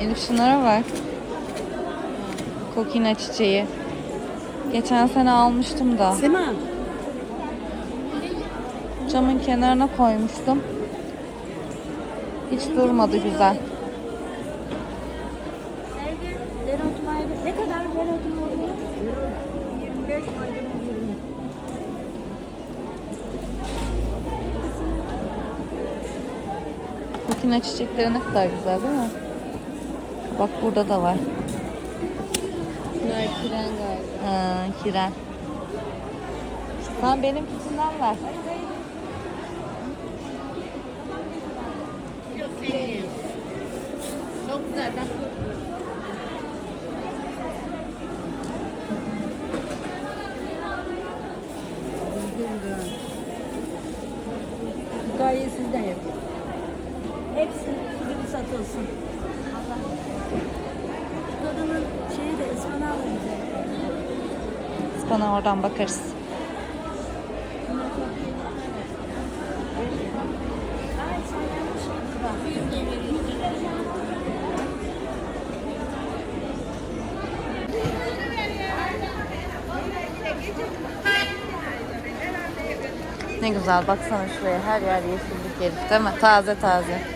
Elif şunlara bak. Kokina çiçeği. Geçen sene almıştım da. Sema. Camın kenarına koymuştum. Hiç durmadı güzel. Ne kadar dereotu maydanozı? 25 maydanoz 20. Kokina çiçekleri ne kadar güzel değil mi? Bak burada da var. Bunlar kiren galiba. Ha, kiren. Sen benimkisinden ver. Çok güzel. Ben Gaye sizden yapın. Hepsi gibi satılsın. Şeyi de ıspanağı. Bana oradan bakarız. Ne güzel baksana şuraya her yer yeşillik Elif değil mi? Taze taze.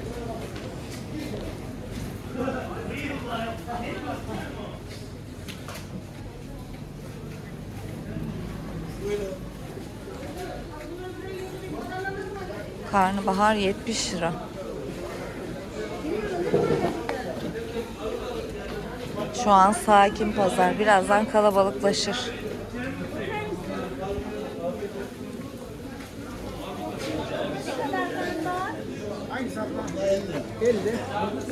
Karnabahar 70 lira. Şu an sakin pazar. Birazdan kalabalıklaşır.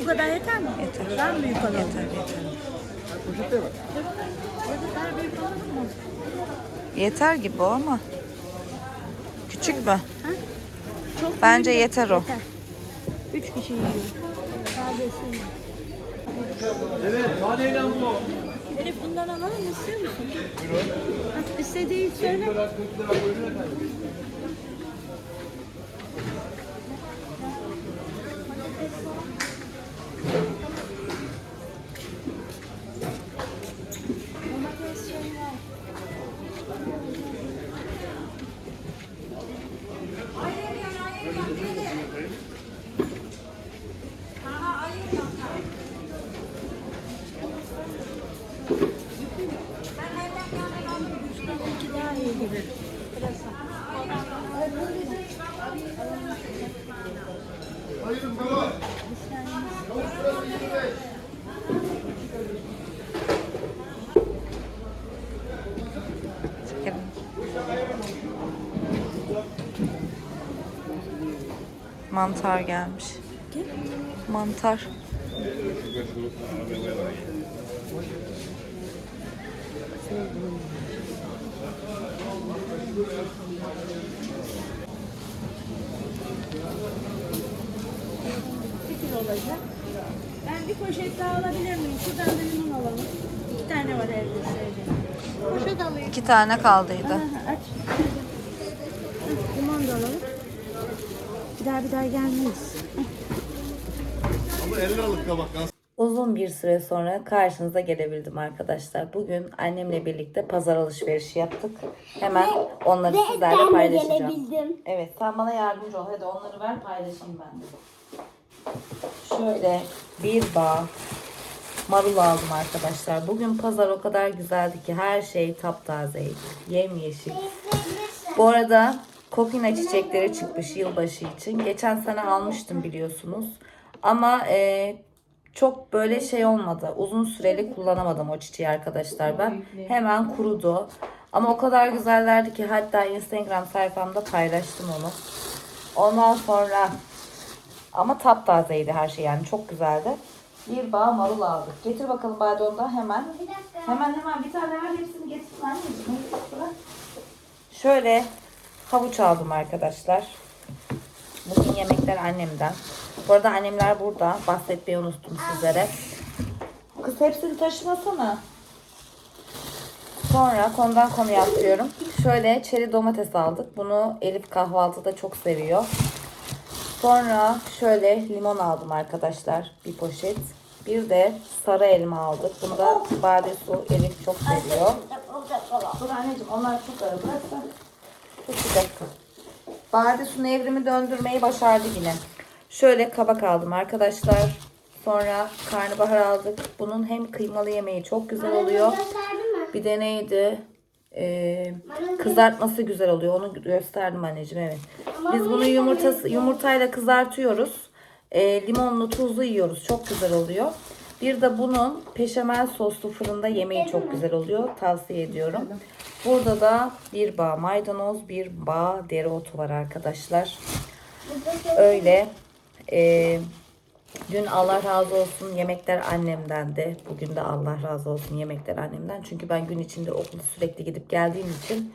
Bu kadar yeter mi? Yeter. Ben mi büyük alalım? Yeter yeter. Çocuklar büyük alalım mı? Yeter gibi o ama. Küçük mü? Çok Bence büyük yeter o. Üç kişi yiyor. Sadesi. Evet, taneyle bu. Elif bundan alalım istiyor musun? Buyurun. İstediği söyle. Daha iyi gibi. Pırasa. Çekelim. Mantar gelmiş. Mantar. Bir kilo olacak. Ben bir poşet daha alabilir miyim? Şuradan da limon alalım. İki tane var evde sevdiğim. Poşet alayım. İki tane kaldıydı. Aha, aç. Hı, Limon da alalım. Bir daha bir daha gelmeyiz. Ama 50 liralık kabak. Uzun bir süre sonra karşınıza gelebildim arkadaşlar. Bugün annemle birlikte pazar alışverişi yaptık. Hemen onları sizlerle paylaşacağım. Evet sen bana yardımcı ol. Hadi onları ver paylaşayım ben de. Şöyle bir bağ marul aldım arkadaşlar. Bugün pazar o kadar güzeldi ki her şey taptazeydi. Yemyeşil. Bu arada kokina çiçekleri çıkmış yılbaşı için. Geçen sene almıştım biliyorsunuz. Ama e, çok böyle şey olmadı. Uzun süreli kullanamadım o çiçeği arkadaşlar ben. Hemen kurudu. Ama o kadar güzellerdi ki hatta Instagram sayfamda paylaştım onu. Ondan sonra ama taptazeydi her şey yani çok güzeldi. Bir bağ marul aldık. Getir bakalım Badon'da hemen. Bir dakika. Hemen hemen bir tane ver hepsini getirsin anneciğim. Bırak. Şöyle havuç aldım arkadaşlar. Bugün yemekler annemden. Bu arada annemler burada. Bahsetmeyi unuttum sizlere. Kız hepsini taşımasana. Sonra konudan konuya atlıyorum. Şöyle çeri domates aldık. Bunu Elif kahvaltıda çok seviyor. Sonra şöyle limon aldım arkadaşlar. Bir poşet. Bir de sarı elma aldık. Bunu da bade su Elif çok seviyor. Dur anneciğim onlar çok ağır. Bırak sen. Çok sıcak. Bade su evrimi döndürmeyi başardı yine. Şöyle kabak aldım arkadaşlar. Sonra karnabahar aldık. Bunun hem kıymalı yemeği çok güzel oluyor. Bir de neydi? Ee, kızartması güzel oluyor. Onu gösterdim anneciğim evet. Biz bunu yumurtası yumurtayla kızartıyoruz. Ee, limonlu tuzlu yiyoruz. Çok güzel oluyor. Bir de bunun peşamel soslu fırında yemeği çok güzel oluyor. Tavsiye ediyorum. Burada da bir bağ maydanoz, bir bağ dereotu var arkadaşlar. Öyle. Ee, dün Allah razı olsun yemekler annemdendi. Bugün de Allah razı olsun yemekler annemden. Çünkü ben gün içinde okula sürekli gidip geldiğim için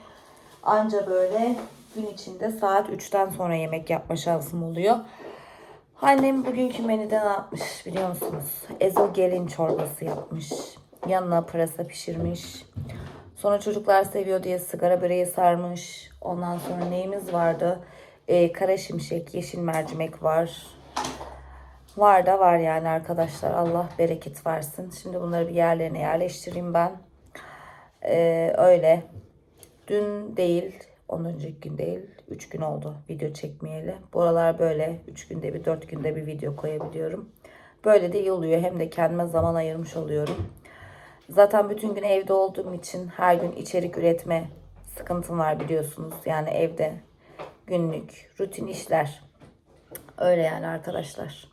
anca böyle gün içinde saat 3'ten sonra yemek yapma şansım oluyor. Annem bugünkü menüde ne yapmış biliyor musunuz? Ezogelin çorbası yapmış. Yanına pırasa pişirmiş. Sonra çocuklar seviyor diye sigara böreği sarmış. Ondan sonra neyimiz vardı? Ee, kara şimşek, yeşil mercimek var. Var da var yani arkadaşlar. Allah bereket versin. Şimdi bunları bir yerlerine yerleştireyim ben. Ee, öyle. Dün değil, 10 önceki gün değil, 3 gün oldu video çekmeyeli. Bu aralar böyle 3 günde bir, 4 günde bir video koyabiliyorum. Böyle de iyi oluyor. Hem de kendime zaman ayırmış oluyorum. Zaten bütün gün evde olduğum için her gün içerik üretme sıkıntım var biliyorsunuz. Yani evde günlük rutin işler. Öyle yani arkadaşlar.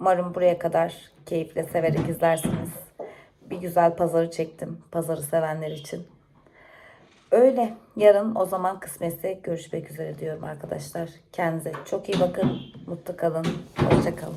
Umarım buraya kadar keyifle severek izlersiniz. Bir güzel pazarı çektim. Pazarı sevenler için. Öyle. Yarın o zaman kısmetse görüşmek üzere diyorum arkadaşlar. Kendinize çok iyi bakın. Mutlu kalın. Hoşça kalın.